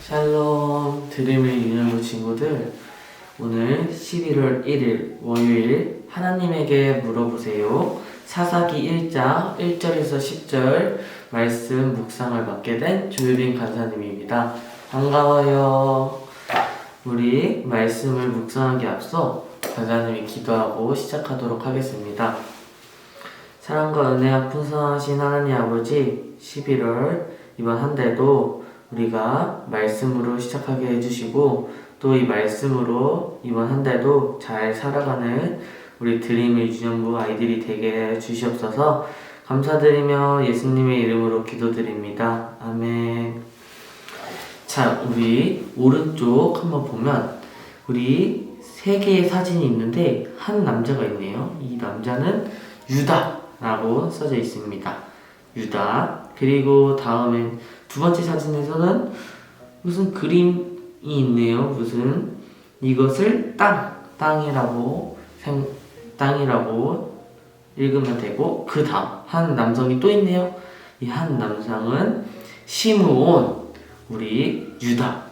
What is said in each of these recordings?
샬롬 드림의 유년부 친구들 오늘 11월 1일 월요일 하나님에게 물어보세요. 사사기 1장 1절에서 10절 말씀 묵상을 맡게 된 조유빈 간사님입니다. 반가워요. 우리 말씀을 묵상하기 앞서 간사님이 기도하고 시작하도록 하겠습니다. 사랑과 은혜가 풍성하신 하나님 아버지 11월 이번 한 달도 우리가 말씀으로 시작하게 해주시고 또 이 말씀으로 이번 한 달도 잘 살아가는 우리 드림의 유년부 아이들이 되게 해 주시옵소서 감사드리며 예수님의 이름으로 기도드립니다. 아멘. 자, 우리 오른쪽 한번 보면 우리 세 개의 사진이 있는데 한 남자가 있네요. 이 남자는 유다라고 써져 있습니다. 유다. 그리고 다음엔 두 번째 사진에서는 무슨 그림이 있네요. 무슨 이것을 땅, 땅이라고 생, 땅이라고 읽으면 되고 그 다음 한 남성이 또 있네요. 이 한 남성은 시므온 우리 유다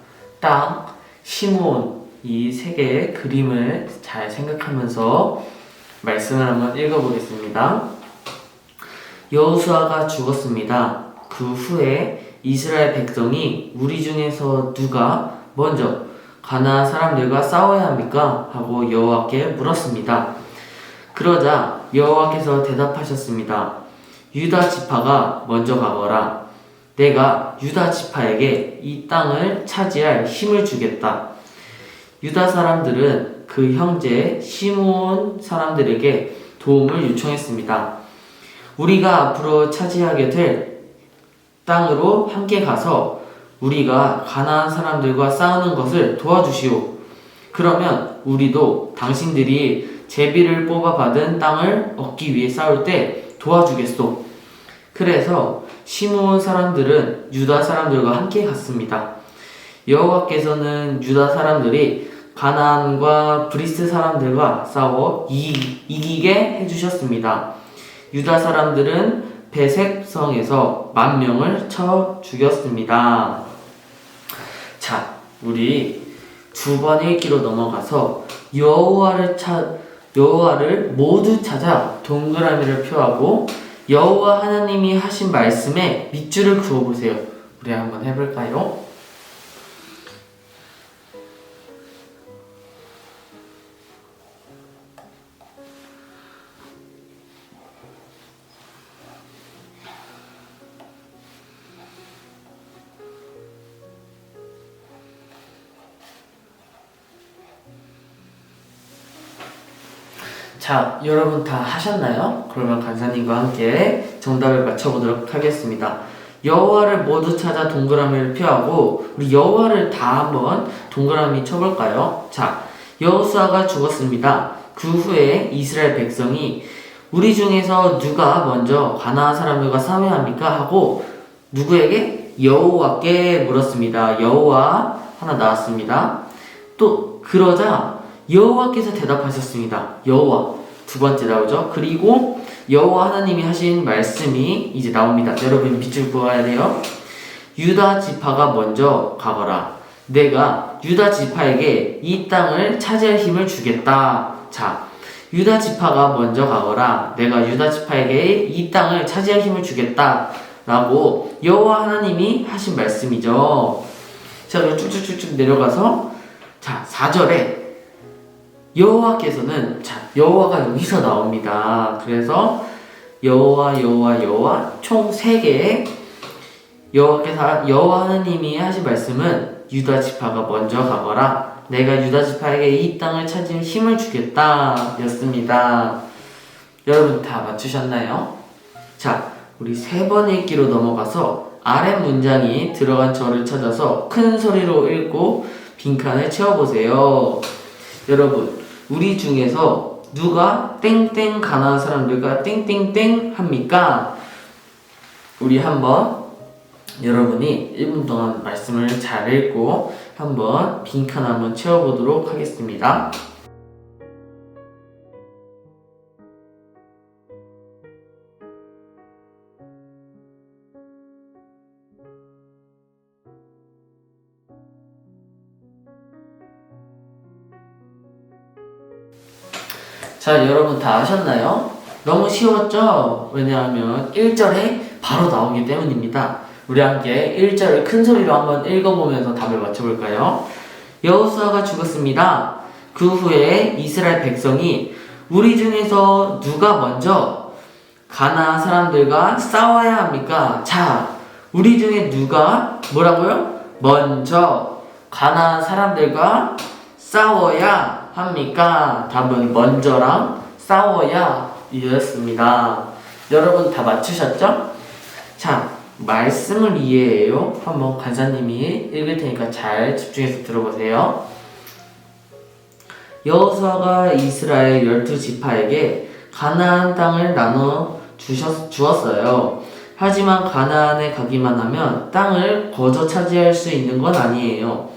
땅 시므온 이 세 개의 그림을 잘 생각하면서 말씀을 한번 읽어보겠습니다. 여호수아가 죽었습니다. 그 후에 이스라엘 백성이 우리 중에서 누가 먼저 가나안 사람들과 싸워야 합니까? 하고 여호와께 물었습니다. 그러자 여호와께서 대답하셨습니다. 유다 지파가 먼저 가거라. 내가 유다 지파에게 이 땅을 차지할 힘을 주겠다. 유다 사람들은 그 형제 시므온 사람들에게 도움을 요청했습니다. 우리가 앞으로 차지하게 될 땅으로 함께 가서 우리가 가나안 사람들과 싸우는 것을 도와주시오. 그러면 우리도 당신들이 제비를 뽑아 받은 땅을 얻기 위해 싸울 때 도와주겠소. 그래서 시므온 사람들은 유다 사람들과 함께 갔습니다. 여호와께서는 유다 사람들이 가나안과 브리스 사람들과 싸워 이, 이기게 해주셨습니다. 유다 사람들은 베색성에서 만 명을 쳐 죽였습니다. 자, 우리 두 번 읽기로 넘어가서 여호와를 찾 여호와를 모두 찾아 동그라미를 표하고 여호와 하나님이 하신 말씀에 밑줄을 그어 보세요. 우리 한번 해볼까요? 자, 여러분 다 하셨나요? 그러면 간사님과 함께 정답을 맞춰보도록 하겠습니다. 여호와를 모두 찾아 동그라미를 펴하고 우리 여호와를 다 한번 동그라미 쳐볼까요? 자, 여호수아가 죽었습니다. 그 후에 이스라엘 백성이 우리 중에서 누가 먼저 가나안 사람들과 싸워야 합니까? 하고 누구에게 여호와께 물었습니다. 여호와 하나 나왔습니다. 또 그러자 여호와께서 대답하셨습니다. 여호와 두 번째 나오죠. 그리고 여호와 하나님이 하신 말씀이 이제 나옵니다. 여러분 밑줄 그어야 돼요. 유다 지파가 먼저 가거라. 내가 유다 지파에게 이 땅을 차지할 힘을 주겠다. 자, 유다 지파가 먼저 가거라. 내가 유다 지파에게 이 땅을 차지할 힘을 주겠다. 라고 여호와 하나님이 하신 말씀이죠. 자, 쭉쭉쭉쭉 내려가서 자, 4절에 여호와께서는 자 여호와가 여기서 나옵니다. 그래서 여호와 여호와 여호와 총 세 개의 여호와께서 여호와 하나님이 하신 말씀은 유다 지파가 먼저 가거라. 내가 유다 지파에게 이 땅을 차지할 힘을 주겠다였습니다. 여러분 다 맞추셨나요? 자, 우리 세 번 읽기로 넘어가서 아래 문장이 들어간 절을 찾아서 큰 소리로 읽고 빈칸을 채워보세요. 여러분, 우리 중에서 누가 땡땡 가난한 사람들과 땡땡땡 합니까? 우리 한번 여러분이 1분 동안 말씀을 잘 읽고 한번 빈칸 한번 채워보도록 하겠습니다. 자, 여러분 다 아셨나요? 너무 쉬웠죠? 왜냐하면 1절에 바로 나오기 때문입니다. 우리 함께 1절을 큰 소리로 한번 읽어보면서 답을 맞춰볼까요? 여호수아가 죽었습니다. 그 후에 이스라엘 백성이 우리 중에서 누가 먼저 가나 사람들과 싸워야 합니까? 자, 우리 중에 누가 뭐라고요? 먼저 가나 사람들과 싸워야 합니까? 답은 먼저랑 싸워야 이었습니다. 여러분 다 맞추셨죠? 자, 말씀을 이해해요. 한번 간사님이 읽을 테니까 잘 집중해서 들어보세요. 여호수아가 이스라엘 열두 지파에게 가나안 땅을 나눠 주셨, 주었어요. 하지만 가나안에 가기만 하면 땅을 거저 차지할 수 있는 건 아니에요.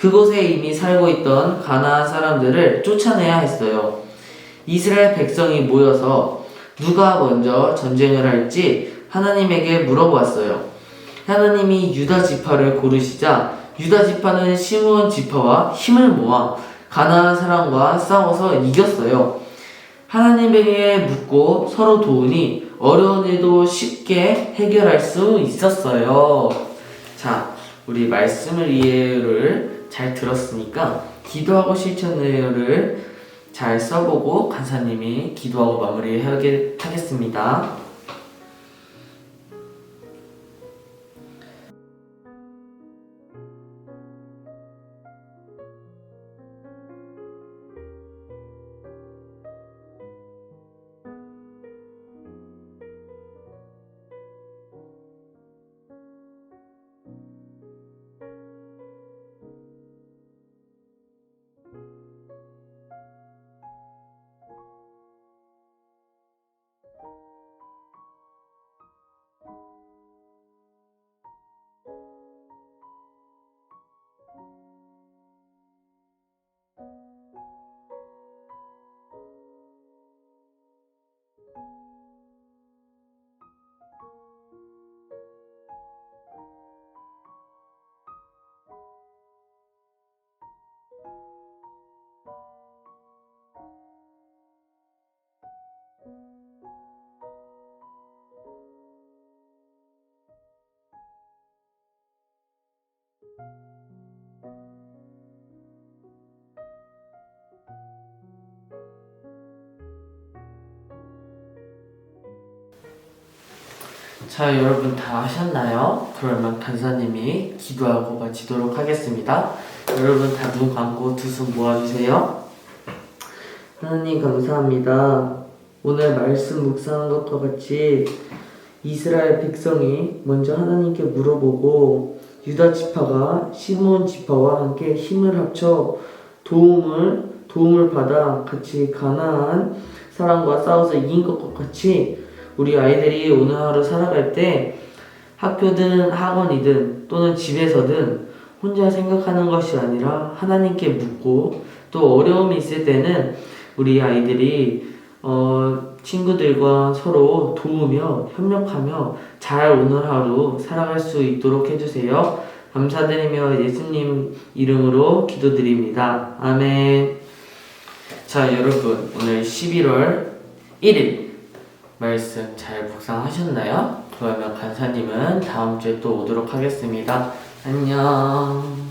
그곳에 이미 살고 있던 가나안 사람들을 쫓아내야 했어요. 이스라엘 백성이 모여서 누가 먼저 전쟁을 할지 하나님에게 물어보았어요. 하나님이 유다 지파를 고르시자 유다 지파는 시므온 지파와 힘을 모아 가나안 사람과 싸워서 이겼어요. 하나님에게 묻고 서로 도우니 어려운 일도 쉽게 해결할 수 있었어요. 자, 우리 말씀을 이해를 잘 들었으니까 기도하고 실천을 잘 써보고 간사님이 기도하고 마무리하겠습니다. 자, 여러분 다 하셨나요? 그러면 간사님이 기도하고 마치도록 하겠습니다. 여러분 다 눈 감고 두 손 모아주세요. 하나님 감사합니다. 오늘 말씀 묵상한 것과 같이 이스라엘 백성이 먼저 하나님께 물어보고 유다 지파가 시몬 지파와 함께 힘을 합쳐 도움을 도움을 받아 같이 가나안 사람과 싸워서 이긴 것과 같이 우리 아이들이 오늘 하루 살아갈 때 학교든 학원이든 또는 집에서든 혼자 생각하는 것이 아니라 하나님께 묻고 또 어려움이 있을 때는 우리 아이들이 어, 친구들과 서로 도우며 협력하며 잘 오늘 하루 살아갈 수 있도록 해주세요. 감사드리며 예수님 이름으로 기도드립니다. 아멘. 자, 여러분, 오늘 11월 1일 말씀 잘 묵상하셨나요? 그러면 간사님은 다음 주에 또 오도록 하겠습니다. 안녕.